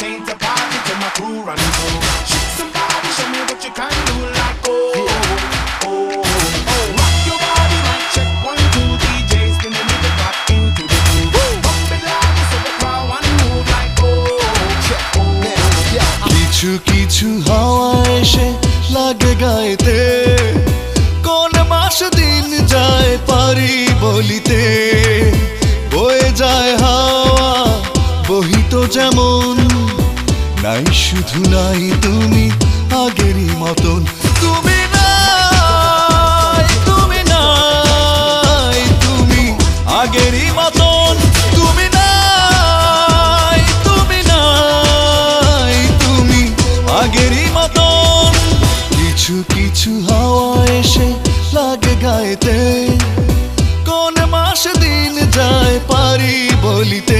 entertain the party till my crew run through. Shake somebody, show me what you can do. Like oh, oh, oh. Rock your body, mic check one two. DJ spinning it back into the groove. Bump it loud so the crowd wanna move. Like oh, check oh. কিছু কিছু হাওয়া এসে লাগে গায়েতে কোন মাস দিন যায় পারি বলিতে বয়ে যায় হাওয়া বহিত যেমন নাই, শুধু নাই তুমি আগেরই মতন। তুমি তুমি আগেরই তুমি তুমি তুমি আগেরই মতন। কিছু কিছু হাওয়া এসে লাগে গায়েতে কোন মাস দিন যায় পারি বলিতে।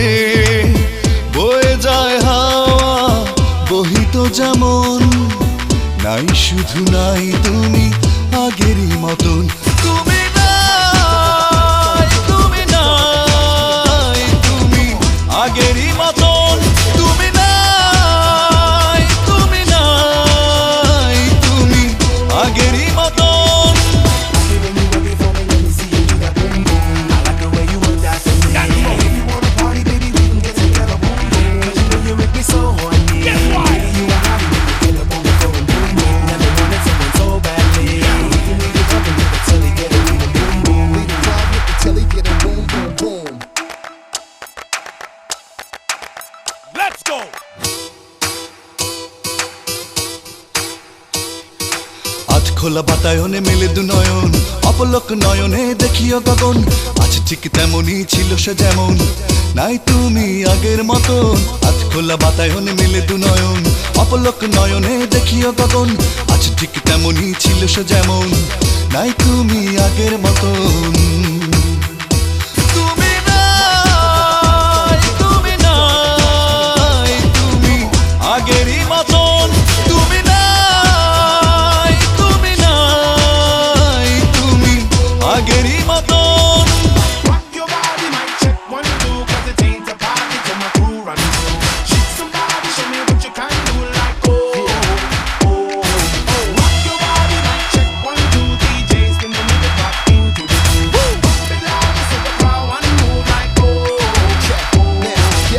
খোলা বাতায়নে মেলে দু নয়ন, অপলক নয়নে দেখিও গগন। আজ ঠিক তেমনই ছিল সে যেমন, নাই তুমি আগের মতন। আজ খোলা বাতায়নে মেলে দু নয়ন, অপলক নয়নে দেখিও গগন। আজ ঠিক তেমনই ছিল সে যেমন, নাই তুমি আগের মতন।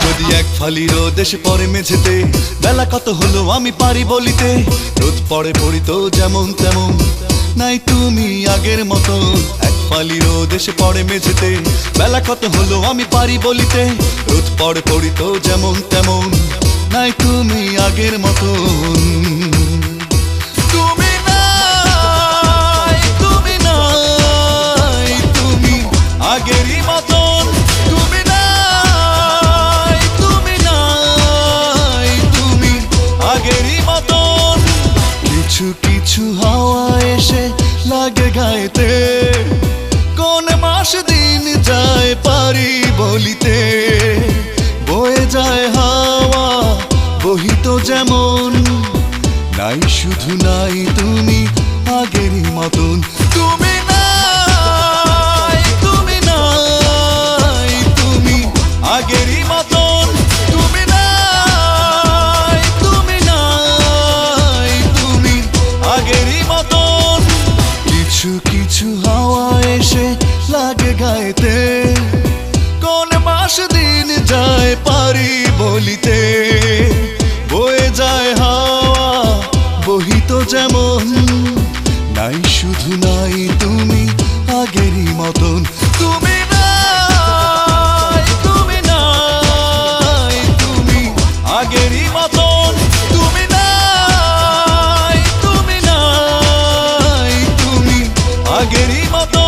যদি এক ফালি রোদ এসে পরে মেঝেতে, বেলা কত হলো আমি পারি বলিতে, রোদ পড়ে পড়িত যেমন তেমন, নাই তুমি আগের মতো। ফালি এসে পড়ে মেঝেতে। বেলা কত হলো আমি পারি বলিতে। রোদ পড়ে পড়িত যেমন তেমন, নাই তুমি আগের মতন। তুমি নাই তুমি নাই, তুমি আগেরই মতন। তুমি নাই তুমি নাই, তুমি আগেরই মতন। কিছু কিছু হাওয়া এসে লাগে গায়েতে। কোন মাস দিন যায় পারি বলিতে? বয়ে যায় হাওয়া, বহিত যেমন। নাই শুধু নাই তুমি আগেরই মতন। তুমি তারি বলিতে বয়ে যায় হাওয়া, বহিত যেমন। নাই শুধু নাই, তুমি আগেরই মতন। তুমি তুমি আগেরই তুমি আগেরই মতন।